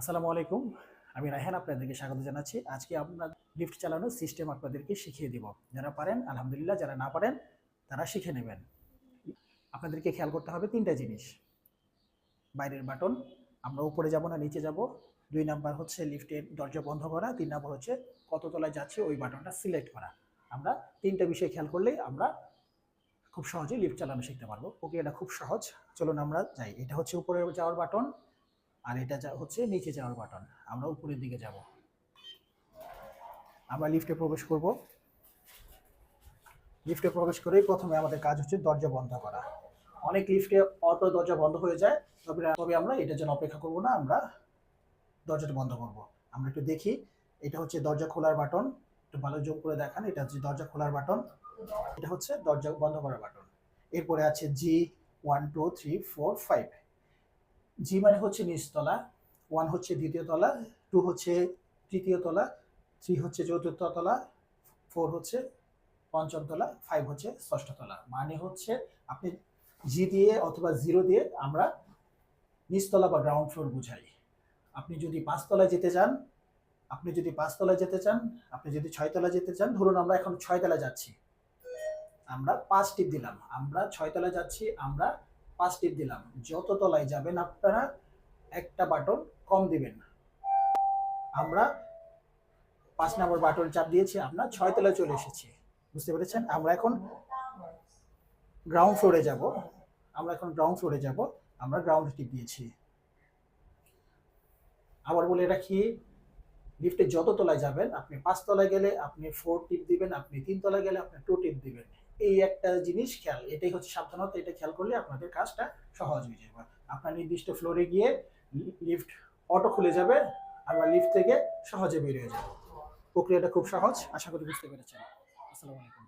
আসসালামু আলাইকুম। আমি রায়হান, আপনাদেরকে স্বাগত জানাচ্ছি। আজকে আপনার লিফট চালানোর সিস্টেম আপনাদেরকে শিখিয়ে দিব। যারা পারেন, আলহামদুলিল্লাহ, যারা না পারেন, তারা শিখে নেবেন। আপনাদেরকে খেয়াল করতে হবে তিনটা জিনিস। বাইরের বাটন, আমরা উপরে যাব না, নিচে যাব। দুই নাম্বার হচ্ছে লিফটের দরজা বন্ধ করা। তিন নাম্বার হচ্ছে কত তলায় যাচ্ছে, ওই বাটনটা সিলেক্ট করা। আমরা তিনটা বিষয় খেয়াল করলেই আমরা খুব সহজেই লিফট চালানো শিখতে পারব। ওকে, এটা খুব সহজ। চলুন আমরা যাই। এটা হচ্ছে উপরে যাওয়ার বাটন। আর এটা হচ্ছে নিচে যাওয়ার বাটন আমরা উপরের দিকে যাব। আমরা লিফটে প্রবেশ করব। লিফটে প্রবেশ করেই প্রথমে আমাদের কাজ হচ্ছে দরজা বন্ধ করা। অনেক লিফটে অটো দরজা বন্ধ হয়ে যায়, তবে তবে আমরা এটার জন্য অপেক্ষা করব না, আমরা দরজাটা বন্ধ করব। আমরা একটু দেখি, এটা হচ্ছে দরজা খোলার বাটন একটু ভালো জোর করে দেখান, এটা হচ্ছে দরজা খোলার বাটন এটা হচ্ছে দরজা বন্ধ করার বাটন এরপরে আছে G one two three four five G মানে হচ্ছে নিচতলা ওয়ান হচ্ছে দ্বিতীয় তলা টু হচ্ছে তৃতীয় তলা থ্রি হচ্ছে চতুর্থ তলা ফোর হচ্ছে পঞ্চম তলা ফাইভ হচ্ছে ষষ্ঠ তলা। মানে হচ্ছে আপনি জি দিয়ে অথবা জিরো দিয়ে আমরা নিচতলা বা গ্রাউন্ড ফ্লোর বুঝাই। আপনি যদি পাঁচতলায় যেতে চান, আপনি যদি পাঁচতলায় যেতে চান, আপনি যদি ছয়তলা যেতে চান, ধরুন আমরা এখন ছয়তলা যাচ্ছি। আমরা পাঁচ টিপ দিলাম, আমরা ছয়তলা যাচ্ছি, আমরা পাঁচ টিপ দিলাম, যত তলায় যাবেন আপনারা একটা বাটন কম দিবেন আমরা পাঁচ নম্বর বাটন চাপ দিয়েছি, আমরা ছয় তলায় চলে এসেছি। বুঝতে পেরেছেন? আমরা এখন গ্রাউন্ড ফ্লোরে যাব, আমরা এখন গ্রাউন্ড ফ্লোরে যাব, আমরা গ্রাউন্ড টিপ দিয়েছি। আবার বলে রাখি লিফটে যত তলায় যাবেন, আপনি পাঁচ তলায় গেলে আপনি ফোর টিপ দিবেন, আপনি তিন তলায় গেলে আপনি টু টিপ দিবেন। এই একটা জিনিস খেয়াল, এটাই হচ্ছে সাবধানতা, এটা খেয়াল করলে আপনাদের কাজটা সহজ হয়ে যাবে। আপনার নির্দিষ্ট ফ্লোরে গিয়ে লিফট অটো খুলে যাবে আমরা লিফট থেকে সহজে বেরিয়ে যাব। প্রক্রিয়াটা খুব সহজ, আশা করি বুঝতে পেরেছেন। আসসালামু আলাইকুম।